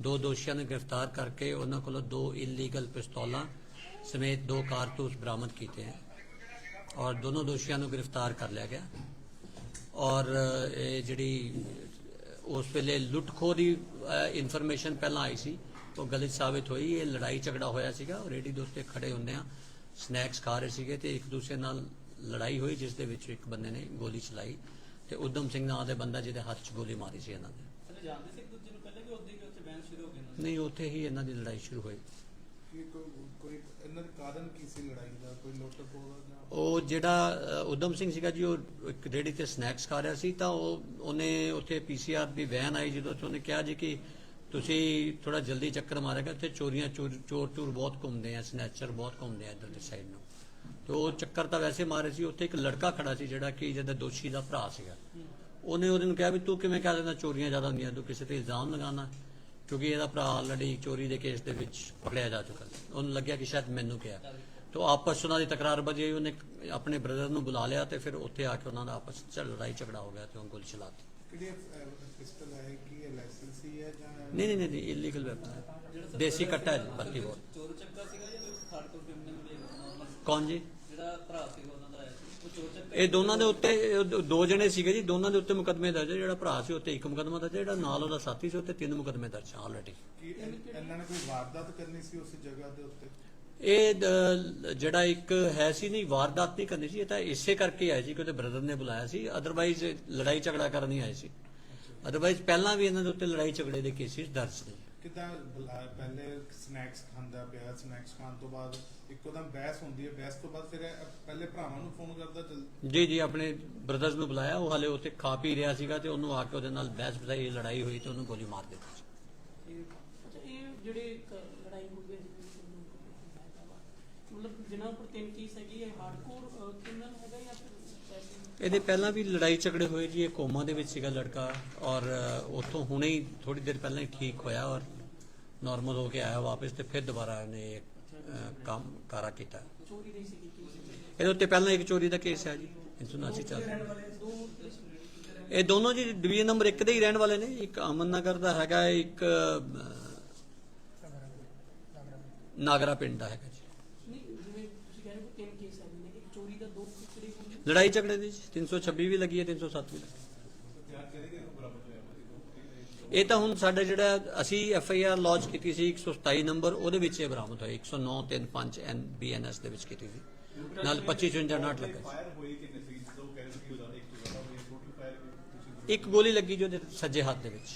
ਦੋ ਦੋਸ਼ੀਆਂ ਨੂੰ ਗ੍ਰਿਫਤਾਰ ਕਰਕੇ ਉਹਨਾਂ ਕੋਲੋਂ ਦੋ ਇਲੀਗਲ ਪਿਸਤੌਲਾਂ ਸਮੇਤ ਦੋ ਕਾਰਤੂਸ ਬਰਾਮਦ ਕੀਤੇ ਹਨ ਔਰ ਦੋਨੋਂ ਦੋਸ਼ੀਆਂ ਨੂੰ ਗ੍ਰਿਫਤਾਰ ਕਰ ਲਿਆ ਗਿਆ। ਔਰ ਇਹ ਜਿਹੜੀ ਉਸ ਵੇਲੇ ਲੁੱਟਖੋ ਦੀ ਇਨਫੋਰਮੇਸ਼ਨ ਪਹਿਲਾਂ ਆਈ ਸੀ। ਉਹ ਗਲਤ ਸਾਬਿਤ ਹੋਈ। ਇਹ ਲੜਾਈ ਝਗੜਾ ਹੋਇਆ ਸੀਗਾ। ਔਰ ਰੇਡੀ ਦੋਸਤੇ ਉੱਤੇ ਖੜੇ ਹੁੰਦੇ ਆ। ਸਨੈਕਸ ਖਾ ਰਹੇ ਸੀਗੇ ਤੇ ਇੱਕ ਦੂਸਰੇ ਨਾਲ ਲੜਾਈ ਹੋਈ, ਜਿਸ ਦੇ ਵਿੱਚ ਇੱਕ ਬੰਦੇ ਨੇ ਗੋਲੀ ਚਲਾਈ ਤੇ ਉਦਮ ਸਿੰਘ ਨਾਂ ਦੇ ਬੰਦਾ ਜਿਹਦੇ ਹੱਥ 'ਚ ਗੋਲੀ ਮਾਰੀ ਸੀ ਇਹਨਾਂ ਨੇ ਜਾਣਦੇ ਸੀ ਇੱਕ ਦੂਜੇ ਨੂੰ ਪਹਿਲੇ ਕਿ ਉਦੋਂ ਹੀ ਨਹੀਂ ਉੱਥੇ ਹੀ ਇਹਨਾਂ ਦੀ ਲੜਾਈ ਸ਼ੁਰੂ ਹੋਈ। ਕੀ ਕੋਈ ਕੋਈ ਇਹਨਾਂ ਦਾ ਕਾਰਨ ਕੀ ਸੀ ਲੜਾਈ ਦਾ? ਕੋਈ ਲੁੱਟ ਖੋਹ ਦਾ ਜਾਂ? ਉਹ ਜਿਹੜਾ ਅ, ਉਦਮ ਸਿੰਘ ਸੀਗਾ ਜੀ ਉਹ ਇੱਕ ਰੇੜੀ ਤੇ ਸਨੈਕਸ ਖਾ ਰਿਹਾ ਸੀ ਤਾਂ ਉਹ ਉਹਨੇ ਉੱਥੇ ਪੀਸੀਆਰ ਦੀ ਵੈਨ ਆਈ ਜਦੋਂ ਉਹਨੇ ਕਿਹਾ ਜੀ ਕਿ ਤੁਸੀਂ ਥੋੜਾ ਜਲਦੀ ਚੱਕਰ ਮਾਰੇਗਾ ਇੱਥੇ ਚੋਰੀਆਂ ਚੋਰ ਚੋਰ ਚੋਰ ਬਹੁਤ ਘੁੰਮਦੇ ਆ ਸਨੈਚਰ ਬਹੁਤ ਘੁੰਮਦੇ ਆ ਇੱਧਰ ਦੀ ਸਾਈਡ ਨੂੰ। ਤੇ ਉਹ ਚੱਕਰ ਤਾਂ ਵੈਸੇ ਮਾਰੇ ਸੀ ਉੱਥੇ ਇੱਕ ਲੜਕਾ ਖੜਾ ਸੀ ਜਿਹੜਾ ਕਿ ਜਿਹਦਾ ਦੋਸ਼ੀ ਦਾ ਭਰਾ ਸੀਗਾ। ਉਹਨੇ ਉਹਦੇ ਨੂੰ ਕਿਹਾ ਵੀ ਤੂੰ ਕਿਵੇਂ ਕਹਿ ਦਿੰਦਾ ਚੋਰੀਆਂ ਜ਼ਿਆਦਾ ਹੁੰਦੀਆਂ ਤੂੰ ਕਿਸੇ ਤੇ ਇਲਜ਼ਾਮ ਲਗਾਉਣਾ। ਕਿਉਂਕਿ ਇਹਦਾ ਭਰਾ ਆਲਰੇਡੀ ਚੋਰੀ ਦੇ ਕੇਸ ਦੇ ਵਿੱਚ ਪਕੜਿਆ ਜਾ ਚੁੱਕਾ ਸੀ। ਉਹਨੂੰ ਲੱਗਿਆ ਕਿ ਸ਼ਾਇਦ ਮੈਨੂੰ ਕਿਹਾ। ਤੇ ਆਪਸ 'ਚ ਉਹਨਾਂ ਦੀ ਤਕਰਾਰ ਵਜੀ ਉਹਨੇ ਆਪਣੇ ਬ੍ਰਦਰ ਨੂੰ ਬੁਲਾ ਲਿਆ ਤੇ ਫਿਰ ਉੱਥੇ ਆ ਕੇ ਉਹਨਾਂ ਦਾ ਆਪਸ 'ਚ ਲੜਾਈ ਝਗੜਾ ਹੋ ਗਿਆ ਤੇ ਉਹ ਗੋਲੀ ਚਲਾਤੀ ਕਿਹੜੀ ਪਿਸਟਲ ਹੈ ਕੀ ਇਹ ਲਾਇਸੈਂਸੀ ਹੈ ਜਾਂ ਨਹੀਂ ਨਹੀਂ ਨਹੀਂ ਇਲੀਗਲ ਵੈਪਨ ਹੈ। ਦੇਸੀ ਕੱਟਾ ਹੈ ਬਾਕੀ ਹੋਰ। ਚੋਰ ਚੱਕਾ ਸੀਗਾ ਜਾਂ ਕੋਈ ਥਰਡ ਕੋਈ ਕ੍ਰਿਮੀਨਲ ਕੌਣ ਜੀ? ਜਿਹੜਾ ਭਰਾ ਸੀ ਇਹ ਦੋਨਾਂ ਦੇ ਉੱਤੇ ਇਹ ਦੋ- ਜਣੇ ਸੀਗੇ ਜੀ ਦੋਨਾਂ ਦੇ ਉੱਤੇ ਮੁਕਦਮੇ ਦਰਜ ਹੈ ਜਿਹੜਾ ਭਰਾ ਸੀ ਉੱਤੇ ਇੱਕ ਮੁਕਦਮਾ ਦਰਜ ਹੈ ਜਿਹੜਾ ਨਾਲ ਉਹਦਾ ਸਾਥੀ ਸੀ ਉੱਤੇ ਤਿੰਨ ਮੁਕਦਮੇ ਦਰਜ ਹੈ ਆਲਰੇਡੀ ਕੀ ਇਹ- ਇਹਨਾਂ ਨੇ ਕੋਈ ਵਾਰਦਾਤ ਕਰਨੀ ਸੀ ਉਸ ਜਗ੍ਹਾ ਦੇ ਉੱਤੇ? ਇਹ ਦ- ਜਿਹੜਾ ਇੱਕ ਹੈ ਸੀ ਨਹੀਂ ਵਾਰਦਾਤ ਨਹੀਂ ਕਰਨੀ ਸੀ ਇਹ ਤਾਂ ਇਸੇ ਕਰਕੇ ਆਏ ਸੀ ਕਿ ਉਹਦੇ ਬ੍ਰਦਰ ਨੇ ਬੁਲਾਇਆ ਸੀ ਅਦਰਵਾਈਜ਼ ਲੜਾਈ ਝਗੜਾ ਕਰਨ ਨਹੀਂ ਆਏ ਸੀ। ਅਦਰਵਾਈਜ਼ ਪਹਿਲਾਂ ਵੀ ਇਹਨਾਂ ਦੇ ਉੱਤੇ ਲੜਾਈ ਝਗੜੇ ਦੇ ਕੇਸਿਸ ਦਰਜ ਨੇ। ਕਿਦਾਂ ਪਹਿਲੇ ਸਨੈਕਸ ਖਾਂਦਾ ਪਿਆ ਸਨੈਕਸ ਖਾਣ ਤੋਂ ਬਾਅਦ ਇੱਕੋਦਮ ਬਹਿਸ ਹੁੰਦੀ ਹੈ ਬਹਿਸ ਤੋਂ ਬਾਅਦ ਫਿਰ ਇਹ ਪਹਿਲੇ ਭਰਾਵਾਂ ਨੂੰ ਫੋਨ ਕਰਦਾ ਜੀ ਜੀ ਆਪਣੇ ਬ੍ਰਦਰਸ ਨੂੰ ਬੁਲਾਇਆ ਉਹ ਹਾਲੇ ਉੱਥੇ ਖਾ ਪੀ ਰਿਹਾ ਸੀਗਾ ਤੇ ਉਹਨੂੰ ਆ ਕੇ ਉਹਦੇ ਨਾਲ ਬਹਿਸ ਬਜ਼ਾਈ ਲੜਾਈ ਹੋਈ ਤੇ ਉਹਨੂੰ ਗੋਲੀ ਮਾਰ ਦਿੱਤੀ। ਅੱਛਾ ਇਹ ਜਿਹੜੇ ਲੜਾਈ ਹੋ ਗਈ ਜਿਹਦੇ ਵਿੱਚ ਲੋਕ ਹੈਗਾ ਵਾ, ਮਤਲਬ ਜਿਨ੍ਹਾਂ ਉੱਪਰ ਤਿੰਨ ਕੇਸ ਹੈਗੀ ਇਹ ਹਾਰਡਕੋਰ ਕ੍ਰਿਮੀਨਲ ਹੈਗਾ ਜਾਂ ਫਿਰ ਇਹਦੇ ਪਹਿਲਾਂ ਵੀ ਲੜਾਈ ਝਗੜੇ ਹੋਏ ਜੀ ਇਹ ਕੋਮਾ ਦੇ ਵਿੱਚ ਸੀਗਾ ਲੜਕਾ ਔਰ ਅ, ਉੱਥੋਂ ਹੁਣੇ ਹੀ ਥੋੜੀ ਦੇਰ ਪਹਿਲਾਂ ਹੀ ਠੀਕ ਹੋਇਆ ਔਰ ਨਾਰਮਲ ਹੋ ਕੇ ਆਇਆ ਵਾਪਸ ਤੇ ਫਿਰ ਦੁਬਾਰਾ ਇਹਨੇ ਕੰਮ ਕਾਰਾ ਕੀਤਾ। ਚੋਰੀ ਇਹਦੇ ਉੱਤੇ ਪਹਿਲਾਂ ਇੱਕ ਚੋਰੀ ਦਾ ਕੇਸ ਹੈ ਜੀ ਇੰਸੂਨਾਸੀ ਚੱਲ ਇਹ ਦੋਨੋਂ ਜੀ ਡਿਵੀਜ਼ਨ ਨੰਬਰ 1 ਦੇ ਹੀ ਰਹਿਣ ਵਾਲੇ ਨੇ। ਇੱਕ ਅਮਨ ਨਗਰ ਦਾ ਹੈਗਾ ਇੱਕ ਨਾਗਰਾ ਪਿੰਡ ਦਾ ਹੈਗਾ ਜੀ। ਲੜਾਈ ਝਗੜੇ ਦੀ ਜੀ, 326 ਵੀ ਲੱਗੀ ਹੈ 307 ਵੀ ਲੱਗੀ ਇਹ ਤਾਂ ਹੁਣ ਸਾਡੇ ਜਿਹੜਾ ਅਸੀਂ ਐਫ ਆਈ ਆਰ ਲੌਂਚ ਕੀਤੀ ਸੀ 127 ਨੰਬਰ ਉਹਦੇ ਵਿੱਚ ਇਹ ਬਰਾਮਦ ਹੋਇਆ 109 35 ਐਨ ਬੀ ਐਨ ਐਸ ਦੇ ਵਿੱਚ ਕੀਤੀ ਸੀ। ਨਾਲ 25 54 ਨਾਟ ਲੱਗਾ ਫਾਇਰ ਹੋਈ ਕਿੰਨੇ ਸੀ? ਜਦੋਂ ਕਹਿੰਦੇ ਸੀ ਕਿ ਉਹਦਾ ਇੱਕ ਗੋਲੀ ਲੱਗੀ ਜੀ ਉਹਦੇ ਸੱਜੇ ਹੱਥ ਦੇ ਵਿੱਚ।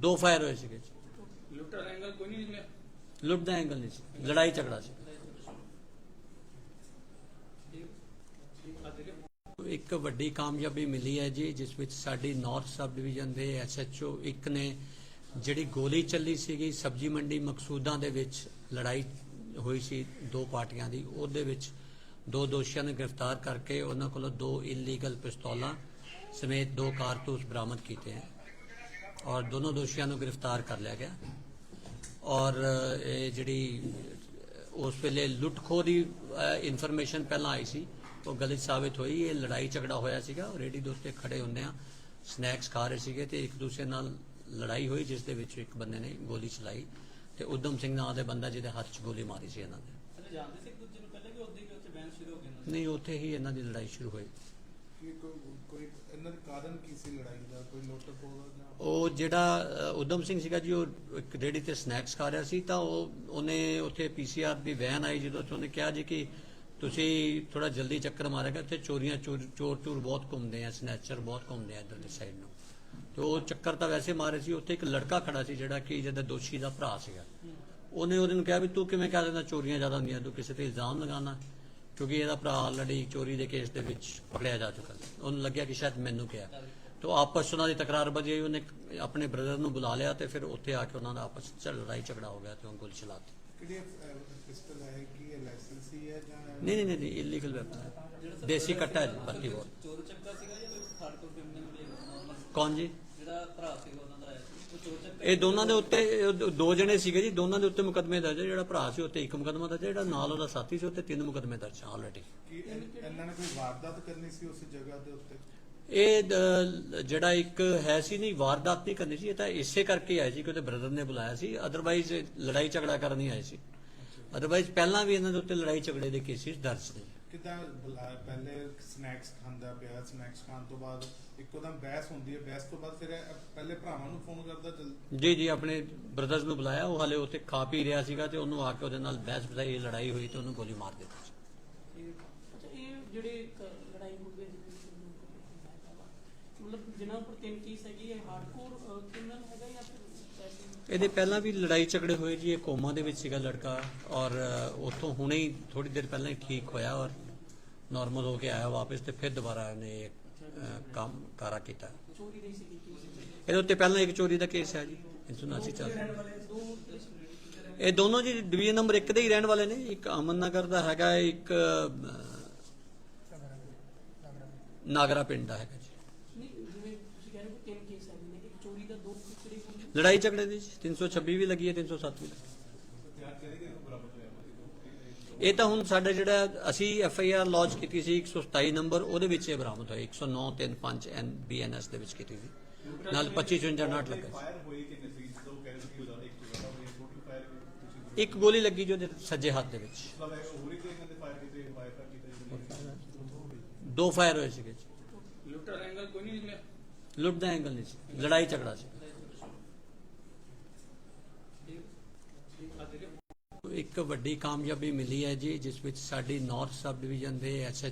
ਦੇ ਫਾਇਰ ਹੋਏ ਸੀਗੇ ਜੀ। ਲੁੱਟਰ ਐਂਗਲ ਕੋਈ ਨਹੀਂ ਨਿਕਲਿਆ ਲੁੱਟ ਦਾ ਐਂਗਲ ਨਹੀਂ ਸੀ। ਲੜਾਈ ਝਗੜਾ ਸੀ। ਇੱਕ ਵੱਡੀ ਕਾਮਯਾਬੀ ਮਿਲੀ ਹੈ ਜੀ, ਜਿਸ ਵਿੱਚ ਸਾਡੀ ਨਾਰਥ ਸਬ ਡਿਵੀਜ਼ਨ ਦੇ ਐਸਐਚਓ ਇੱਕ ਨੇ ਜਿਹੜੀ ਗੋਲੀ ਚੱਲੀ ਸੀਗੀ ਸਬਜੀ ਮੰਡੀ ਮਕਸੂਦਾਂ ਦੇ ਵਿੱਚ ਲੜਾਈ ਹੋਈ ਸੀ ਦੋ ਪਾਰਟੀਆਂ ਦੀ, ਉਹਦੇ ਵਿੱਚ ਦੋ ਦੋਸ਼ੀਆਂ ਨੂੰ ਗ੍ਰਿਫਤਾਰ ਕਰਕੇ ਉਹਨਾਂ ਕੋਲੋਂ ਦੋ ਇਲੀਗਲ ਪਿਸਤੌਲਾਂ ਸਮੇਤ ਦੋ ਕਾਰਤੂਸ ਬਰਾਮਦ ਕੀਤੇ ਹਨ ਔਰ ਦੋਨੋਂ ਦੋਸ਼ੀਆਂ ਨੂੰ ਗ੍ਰਿਫਤਾਰ ਕਰ ਲਿਆ ਗਿਆ। ਔਰ, ਇਹ ਜਿਹੜੀ ਉਸ ਵੇਲੇ ਲੁੱਟਖੋ ਦੀ ਇਨਫੋਰਮੇਸ਼ਨ ਪਹਿਲਾਂ ਆਈ ਸੀ। ਉਹ ਗਲਤ ਸਾਬਿਤ ਹੋਈ ਇਹ ਲੜਾਈ ਝਗੜਾ ਹੋਇਆ ਸੀਗਾ ਰੇਡੀ ਦੇ ਉੱਤੇ ਖੜੇ ਹੁੰਦੇ ਆ ਸਨੈਕਸ ਖਾ ਰਹੇ ਸੀਗੇ ਤੇ ਇੱਕ ਦੂਸਰੇ ਨਾਲ ਲੜਾਈ ਹੋਈ ਜਿਸ ਦੇ ਵਿੱਚ ਇੱਕ ਬੰਦੇ ਨੇ ਗੋਲੀ ਚਲਾਈ ਤੇ ਉਦਮ ਸਿੰਘ ਨਾਂ ਦੇ ਬੰਦਾ ਜਿਹਦੇ ਹੱਥ 'ਚ ਗੋਲੀ ਮਾਰੀ ਸੀ ਇਹਨਾਂ ਨੇ। ਜਾਣਦੇ ਸੀ ਇੱਕ ਦੂਜੇ ਪਹਿਲੇ ਸ਼ੁਰੂ ਹੋ ਨਹੀਂ ਉੱਥੇ ਹੀ ਇਹਨਾਂ ਦੀ ਲੜਾਈ ਸ਼ੁਰੂ ਹੋਈ। ਕੀ ਕੋਈ ਕੋਈ ਇਹਨਾਂ ਦਾ ਕਾਰਨ ਕੀ ਸੀ ਲੜਾਈ ਦਾ? ਕੋਈ ਲੁੱਟ ਖੋਹ ਦਾ ਜਾਂ ਉਹ ਜਿਹੜਾ ਉਦਮ ਸਿੰਘ ਸੀਗਾ ਜੀ ਉਹ ਇੱਕ ਰੇੜੀ ਤੇ ਸਨੈਕਸ ਖਾ ਰਿਹਾ ਸੀ ਤਾਂ ਉਹ ਉਹਨੇ ਉੱਥੇ ਪੀਸੀਆਰ ਦੀ ਵੈਨ ਆਈ ਜਦੋਂ ਤੇ ਉਹਨੇ ਕਿਹਾ ਜੀ ਕਿ ਤੁਸੀਂ ਥੋੜਾ ਜਲਦੀ ਚੱਕਰ ਮਾਰੇਗਾ ਇੱਥੇ ਚੋਰੀਆਂ ਚੋਰ ਚੋਰ ਚੋਰ ਬਹੁਤ ਘੁੰਮਦੇ ਆ ਸਨੈਚਰ ਬਹੁਤ ਘੁੰਮਦੇ ਆ ਇੱਧਰ ਦੇ ਸਾਈਡ ਨੂੰ। ਤੇ ਉਹ ਚੱਕਰ ਤਾਂ ਵੈਸੇ ਮਾਰੇ ਸੀ, ਉੱਥੇ ਇੱਕ ਲੜਕਾ ਖੜਾ ਸੀ ਜਿਹੜਾ ਕਿ ਜਿਹਦਾ ਦੋਸ਼ੀ ਦਾ ਭਰਾ ਸੀਗਾ। ਉਹਨੇ ਉਹਦੇ ਨੂੰ ਕਿਹਾ ਵੀ ਤੂੰ ਕਿਵੇਂ ਕਹਿ ਦਿੰਦਾ ਚੋਰੀਆਂ ਜ਼ਿਆਦਾ ਹੁੰਦੀਆਂ, ਤੂੰ ਕਿਸੇ ਤੇ ਇਲਜ਼ਾਮ ਲਗਾਉਣਾ? ਕਿਉਂਕਿ ਇਹਦਾ ਭਰਾ ਆਲਰੇਡੀ ਚੋਰੀ ਦੇ ਕੇਸ ਦੇ ਵਿੱਚ ਪਕੜਿਆ ਜਾ ਚੁੱਕਾ ਸੀ। ਉਹਨੂੰ ਲੱਗਿਆ ਕਿ ਸ਼ਾਇਦ ਮੈਨੂੰ ਕਿਹਾ। ਤੇ ਆਪਸ ਉਹਨਾਂ ਦੀ ਤਕਰਾਰ ਹੋਈ, ਉਹਨੇ ਆਪਣੇ ਬ੍ਰਦਰ ਨੂੰ ਬੁਲਾ ਲਿਆ ਤੇ ਫਿਰ ਉੱਥੇ ਆ ਕੇ ਉਹਨਾਂ ਦਾ ਆਪਸ 'ਚ ਲੜਾਈ ਝਗੜਾ ਹੋ ਗਿਆ ਤੇ ਉਹ ਗੁਲ ਚਲਾਤੀ ਕਿਹੜੀ ਪਿਸਟਲ ਹੈ ਕੀ ਇਹ ਲਾਇਸੈਂਸੀ ਹੈ ਜਾਂ ਨਹੀਂ ਨਹੀਂ ਨਹੀਂ ਇਲੀਗਲ ਵੈਪਨ ਹੈ। ਦੇਸੀ ਕੱਟਾ ਹੈ ਬਾਕੀ ਹੋਰ। ਚੋਰ ਚੱਕਾ ਸੀਗਾ ਜਾਂ ਕੋਈ ਥਰਡ ਕੋਈ ਕ੍ਰਿਮੀਨਲ ਵੀ ਨਾਰਮਲ ਕੌਣ ਜੀ? ਜਿਹੜਾ ਭਰਾ ਸੀਗਾ ਉਹਨਾਂ ਦਾ ਆਇਆ ਸੀ। ਉਹ ਚੋਰ ਚੱਕਾ ਇਹ ਦੋਨਾਂ ਦੇ ਉੱਤੇ ਦੋ- ਜਣੇ ਸੀਗੇ ਜੀ। ਦੋਨਾਂ ਦੇ ਉੱਤੇ ਮੁਕਦਮੇ ਦਰਜ ਜਿਹੜਾ ਭਰਾ ਸੀ ਉੱਤੇ ਇੱਕ ਮੁਕਦਮਾ ਦਰਜ ਹੈ। ਜਿਹੜਾ ਨਾਲ ਉਹਦਾ ਸਾਥੀ ਸੀ ਉੱਤੇ ਤਿੰਨ ਮੁਕਦਮੇ ਦਰਜ ਆਲਰੇਡੀ ਇਹਨਾਂ ਨੇ ਕੋਈ ਵਾਰਦਾਤ ਕਰਨੀ ਸੀ ਉਸ ਜਗ੍ਹਾ ਦੇ ਉੱਤੇ? ਇਹ ਜਿਹੜਾ ਇੱਕ ਹੈ ਸੀ ਨਹੀਂ ਵਾਰਦਾਤ ਨਹੀਂ ਕਰਨੀ ਸੀ ਇਹ ਤਾਂ ਇਸੇ ਕਰਕੇ ਆਏ ਸੀ ਕਿ ਉਹਦੇ ਬ੍ਰਦਰ ਨੇ ਬੁਲਾਇਆ ਸੀ ਅਦਰਵਾਈਜ਼ ਲੜਾਈ ਝਗੜਾ ਕਰਨ ਨਹੀਂ ਆਏ ਸੀ। ਅਦਰਵਾਈਜ਼ ਪਹਿਲਾਂ ਵੀ ਇਹਨਾਂ ਦੇ ਉੱਤੇ ਲੜਾਈ ਝਗੜੇ ਦੇ ਕੇਸਿਸ ਦਰਜ ਨੇ। ਕਿਦਾਂ ਬੁਲਾਇਆ? ਪਹਿਲੇ ਸਨੈਕਸ ਖਾਂਦਾ ਪਿਆ ਸਨੈਕਸ ਖਾਣ ਤੋਂ ਬਾਅਦ ਇੱਕੋ ਦਮ ਬਹਿਸ ਹੁੰਦੀ ਹੈ ਬਹਿਸ ਤੋਂ ਬਾਅਦ ਫਿਰ ਇਹ ਪਹਿਲੇ ਭਰਾਵਾਂ ਨੂੰ ਫੋਨ ਕਰਦਾ ਜਲ ਜੀ ਜੀ ਆਪਣੇ ਬ੍ਰਦਰਸ ਨੂੰ ਬੁਲਾਇਆ ਉਹ ਹਾਲੇ ਉੱਥੇ ਖਾ ਪੀ ਰਿਹਾ ਸੀਗਾ ਤੇ ਉਹਨੂੰ ਆ ਕੇ ਉਹਦੇ ਨਾਲ ਬਹਿਸ ਬਜ਼ਾਈ ਲੜਾਈ ਹੋਈ ਤੇ ਉਹਨੂੰ ਗੋਲੀ ਮਾਰ ਦਿੱਤੀ। ਇਹ ਜਿਹੜੇ ਇੱਕ ਲੜਾਈ ਹੋ ਗਈ ਜਿਹਦੇ ਵਿੱਚ ਲੋਕ ਹੈਗਾ ਵਾ, ਮਤਲਬ ਜਿਨ੍ਹਾਂ ਉੱਪਰ ਤਿੰਨ ਕੇਸ ਹੈਗੀ ਇਹ ਹਾਰਡਕੋਰ ਕ੍ਰਿਮੀਨਲ ਹੈਗਾ ਜਾਂ ਫਿਰ ਵੈਸੇ ਇਹਦੇ ਪਹਿਲਾਂ ਵੀ ਲੜਾਈ ਝਗੜੇ ਹੋਏ ਜੀ ਇਹ ਕੋਮਾ ਦੇ ਵਿੱਚ ਸੀਗਾ ਲੜਕਾ ਔਰ ਉੱਥੋਂ ਹੁਣੇ ਹੀ ਥੋੜੀ ਦੇਰ ਪਹਿਲਾਂ ਹੀ ਠੀਕ ਹੋਇਆ ਔਰ ਨਾਰਮਲ ਹੋ ਕੇ ਆਇਆ ਵਾਪਸ ਤੇ ਫਿਰ ਦੁਬਾਰਾ ਇਹਨੇ ਕੰਮ ਕਾਰਾ ਕੀਤਾ। ਚੋਰੀ ਦੀ ਸੀਗੀ ਕੇਸ ਇਹਦੇ ਉੱਤੇ ਪਹਿਲਾਂ ਇੱਕ ਚੋਰੀ ਦਾ ਕੇਸ ਹੈ ਜੀ 379 ਚੱਲ ਦੋ ਇਹ ਦੋਨੋਂ ਜੀ ਡਿਵੀਜ਼ਨ ਨੰਬਰ 1 ਦੇ ਹੀ ਰਹਿਣ ਵਾਲੇ ਨੇ ਇੱਕ ਅਮਨ ਨਗਰ ਦਾ ਹੈਗਾ ਇੱਕ ਨਾਗਰਾ ਪਿੰਡ ਦਾ ਹੈਗਾ ਜੀ ਨਹੀਂ ਜਿਵੇਂ ਤੁਸੀਂ ਕਹਿ ਰਹੇ ਹੋ ਤਿੰਨ ਕੇਸ ਹੈਗੇ ਨੇ ਇੱਕ ਚੋਰੀ ਦਾ ਦੋ ਕਿਹੜੇ ਹੋਣਗੇ ਲੜਾਈ ਝਗੜੇ ਦੀ ਜੀ, 326 ਵੀ ਲੱਗੀ ਹੈ 307 ਵੀ ਲੱਗੀ? ਇਹ ਤਾਂ ਹੁਣ ਸਾਡਾ ਜਿਹੜਾ ਅਸੀਂ ਐਫ ਆਈ ਆਰ ਲੌਂਚ ਕੀਤੀ ਸੀ 127 ਨੰਬਰ ਉਹਦੇ ਵਿੱਚ ਇਹ ਬਰਾਮਦ ਹੋਇਆ 109 35 ਐਨ ਬੀ ਐਨ ਐਸ ਦੇ ਵਿੱਚ ਕੀਤੀ ਸੀ। ਨਾਲ 25 54 ਨਾਟ ਲੱਗਾ ਸੀ। ਇੱਕ ਗੋਲੀ ਲੱਗੀ ਜੋ ਸੱਜੇ ਹੱਥ ਦੇ ਵਿੱਚ। ਦੋ ਫਾਇਰ ਹੋਏ ਸੀਗੇ ਜੀ। ਲੁੱਟਰ ਐਂਗਲ ਕੋਈ ਨਹੀਂ ਨਿਕਲਿਆ। ਲੁੱਟ ਦਾ ਐਂਗਲ ਨਹੀਂ ਸੀ। ਲੜਾਈ ਝਗੜਾ ਸੀ। ਇੱਕ ਵੱਡੀ ਕਾਮਯਾਬੀ ਮਿਲੀ ਹੈ ਜੀ ਜਿਸ ਵਿੱਚ ਸਾਡੀ ਨਾਰਥ ਸਬ ਡਿਵੀਜ਼ਨ ਦੇ ਐਸ